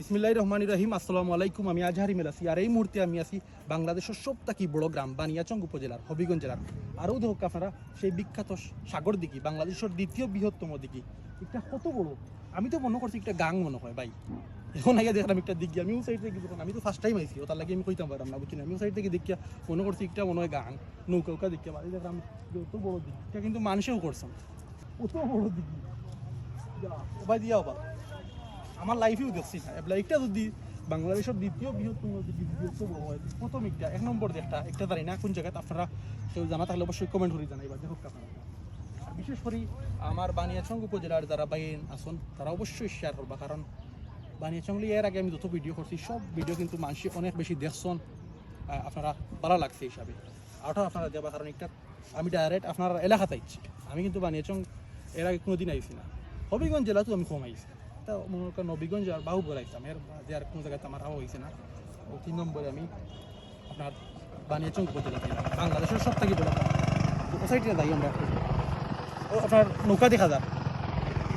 বিসমিল্লাহ রহমান রহিম আসসালামু আলাইকুম আমি আজহারি মেল আছি আর এই মুহূর্তে আমি আছি বাংলাদেশের সবথেকে বড় গ্রাম বানিয়াচং উপজেলার হবিগঞ্জ জেলার। আরও দেখো আপনারা সেই বিখ্যাত সাগর দিঘি বাংলাদেশের দ্বিতীয় বৃহত্তম দিঘি। এটা কত বড়? আমি তো মনে করছি একটা গাং মনে হয় ভাই। এখন আগে দেখলাম একটা দিঘি আমি ও সাইড থেকে দেখলাম আমি তো ফার্স্ট টাইম আইছি ও তার লাগে আমি কইতাম পারলাম না বুঝছি না? আমি ও সাইড থেকে দেখিয়া মনে করছি একটা মনে হয় গাং নৌকা উকা দেখিয়া। বাড়ি দেখলাম যে অত বড় দিঘি এটা কিন্তু মানুষেও করছেন অত বড় যা, ভাই দিয়া বা আমার লাইফেও দেখছি না এবলা যদি বাংলাদেশের দ্বিতীয় বৃহত্তম বৃহত্তম হয়, প্রথম একটা, এক নম্বর একটা একটা জানি না কোন জায়গায়, আপনারা কেউ জানা থাকলে অবশ্যই কমেন্ট করে জানাইবা দেখো আপনারা। বিশেষ করে আমার বানিয়াচং উপজেলার যারা বাইন আসন তারা অবশ্যই শেয়ার করবা, কারণ বানিয়াচংলি এর আগে আমি যত ভিডিও করছি, সব ভিডিও কিন্তু মানুষ অনেক বেশি দেখছেন আপনারা ভালো লাগছে হিসাবে। আরও আপনারা দেবা, কারণ একটা, আমি ডাইরেক্ট আপনার এলাকাতে আইছি। আমি কিন্তু বানিয়াচং এর আগে কোনোদিন আইছি না। হবিগঞ্জ জেলাতেও আমি কম আইছি। তা মনে করেন নবীগঞ্জ আর বাহু বলাইতাম এর যে আর কোনো জায়গায় আমার হাওয়া হয়েছে না। ও তিন নম্বরে আমি আপনার বানিয়াচং উপজেলাতে বাংলাদেশের সব থেকে বড় ও সাইডে যাই আমরা। ও আপনার নৌকা দেখা যাক।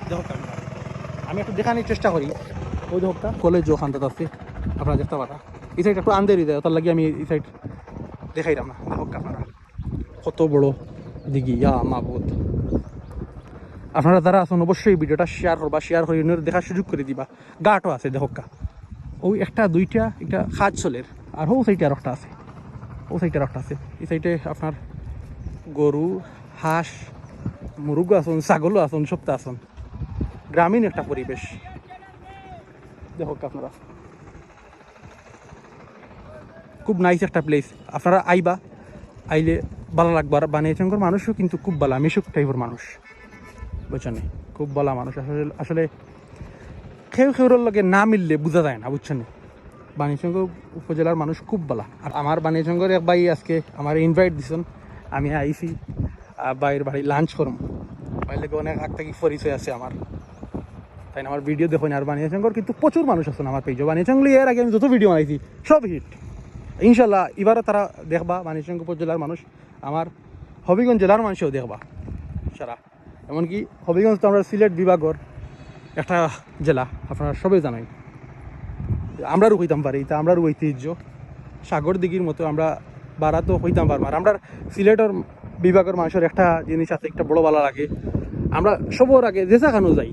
দেখো আমি একটু দেখানোর চেষ্টা করি। ওই দেখটা কলেজ ওখানটাতে আছে। আপনারা দেখতে পারা এই সাইড একটু আন্দেরি দেয় তার লাগে আমি এই সাইড দেখাইলাম না। দেখো কত বড় দিঘি। ইয়া মাবুদ। আপনারা যারা আছেন অবশ্যই ভিডিওটা শেয়ার করবা শেয়ার করে দেখার সুযোগ করে দিবা। গাটও আছে দেখকা ওই একটা, দুইটা একটা খাজ চলের। আর ও সাইডে আর একটা আছে। ও সাইডে আর একটা আছে। এই সাইডে আপনার গরু, হাঁস, মুরগ আসন ছাগলও আসন সবটা আসন গ্রামীণ একটা পরিবেশ। দেখক আপনারা। খুব নাইস একটা প্লেস আপনারা আইবা, আইলে ভালো লাগবে। আর বানিয়াচঙ্গর মানুষও কিন্তু খুব ভালো। মিশুক টাইপের মানুষ। বুঝছেন? খুব বলা মানুষ। আসলে আসলে খেউ খেউরের লগে না মিললে বোঝা যায় না বুঝছেন? বানিয়াচঙ্গ উপজেলার মানুষ খুব বলা। আর আমার বানিয়াচঙ্গর এক ভাই আজকে আমার ইনভাইট দিছেন আমি আইসি আহ, বাইরের বাড়ি লাঞ্চ করম। বাইরে অনেক আগ থেকে পরিচয় আছে আমার। তাই আমার ভিডিও দেখুন। আর বানিয়াচঙ্গর কিন্তু প্রচুর মানুষ আছেন আমার পেজে বানিয়াচঙ্গলি এর আগে আমি যত ভিডিও বানাইছি সব হিট ইনশাল্লাহ এবারও তারা দেখবা বানিয়াচঙ্গ উপজেলার মানুষ। আমার হবিগঞ্জ জেলার মানুষও দেখবা। সারা। এমনকি হবিগঞ্জ তো আমরা সিলেট বিভাগর একটা জেলা, আপনারা সবাই জানেন। আমরাও হইতাম পারি, তা আমরাও ঐতিহ্য। সাগর দিঘির মতো আমরা বাড়াতো হইতাম পারব আর আমরা সিলেটের বিভাগের মানুষের একটা জিনিস আছে, একটা বড় ভালো লাগে। আমরা সবর আগে যে জায়গানো যাই,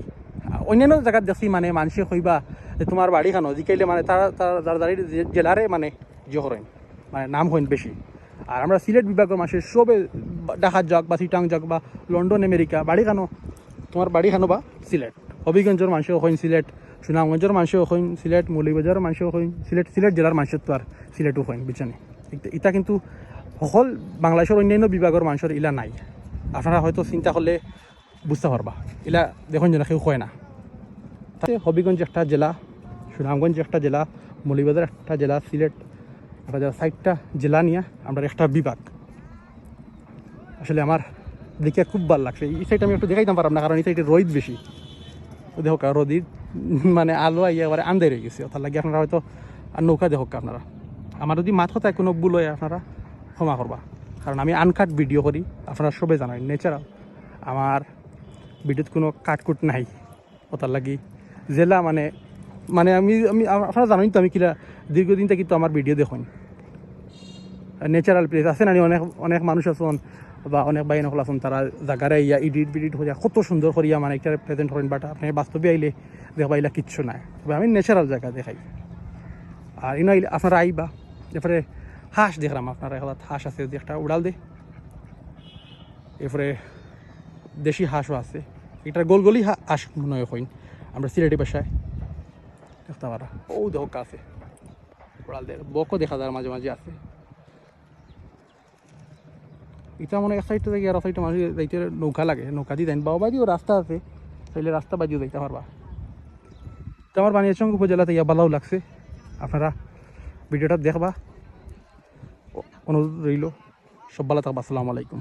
অন্যান্য জায়গাত দেখছি মানে মানুষে হইবা তোমার বাড়ি খানো জিকাইলে মানে তারা তারা জেলারে মানে করেন মানে নাম হইন বেশি। আর আমরা সিলেট বিভাগের মানুষের সবে ডাকাত যাক বা সিটাং যাক বা লন্ডন, আমেরিকা বাড়ি খানো তোমার বাড়ি খানো বা সিলেট। হবিগঞ্জের মানুষও হইন সিলেট, সুনামগঞ্জের মানুষও হইন সিলেট, মৌলিবাজারের মানুষও হইন সিলেট সিলেট জেলার মানুষের তো আর সিলেটও হইন, বুঝছেন? ইটা কিন্তু সকল বাংলাদেশের অন্যান্য বিভাগের মানুষের ইলা নাই। আপনারা হয়তো চিন্তা করলে বুঝতে পারবা। ইলা দেখুন যেন কেউ হয় না। তাতে হবিগঞ্জ একটা জেলা, সুনামগঞ্জ একটা জেলা, মৌলিবাজার একটা জেলা, সিলেট একটা জেলা সাইডটা জেলা নিয়ে, আমরা একটা বিভাগ। আসলে আমার দেখে খুব ভালো লাগছে। এই সাইড আমি একটু দেখাইতাম পারলাম না, কারণ এই সাইডে রোদ বেশি। দেখো রোদির মানে আলো আইয়া এবারে আন্দাই রয়ে গেছে। তার লাগে আপনারা হয়তো আর নৌকা দেখো আপনারা। আমার যদি মাথা তাই কোনো ভুল হয়, আপনারা ক্ষমা করবা। কারণ আমি আনকাট ভিডিও করি, আপনারা সবাই জানেন নেচারাল আমার ভিডিওত কোনো কাটকুট নাই। ওটার লাগি জেলা মানে মানে আমি আমি, আপনারা জানেন তো আমি কিলা দীর্ঘদিন থেকে তো আমার ভিডিও দেখুন ন্যাচারাল প্লেস আছে না, অনেক অনেক মানুষ আছেন বা অনেক বাইন হল আছেন, তারা জাগারে ইয়া ইডিট বিডিট হইয়া কত সুন্দর করিয়া মানে একটা প্রেজেন্ট করেন বাট আপনি বাস্তবে আইলে দেখবা ইলা কিচ্ছু নাই। তবে আমি ন্যাচারাল জায়গা দেখাই। আর ইনো আইলে আপনারা আইবা, এরপরে হাঁস দেখলাম আপনারা এখন হাঁস আছে, যদি একটা উড়াল দে। এরপরে দেশি হাঁসও আছে। এটা গোল গোলই হাঁস মনে হয় হইন, আমরা সিলেটি বাসায় দেখতে পারা। ও দেখা আছে উড়াল দে, বকও দেখা যায়, মাঝে মাঝে আছে। এটা মনে এক সাইড থেকে আর সাইডটা মানুষ যাইতে নৌকা লাগে। নৌকা দিয়ে দেন বাবা বাড়িও রাস্তা আছে। তাইলে রাস্তা বাজিও যাইতে পারবা তো আমার বানিয়াচং উপজেলাতে ইয়া ভালো লাগছে। আপনারা ভিডিওটা দেখবা। অনুরোধ রইল সব ভালো থাকবা। আসসালামু আলাইকুম।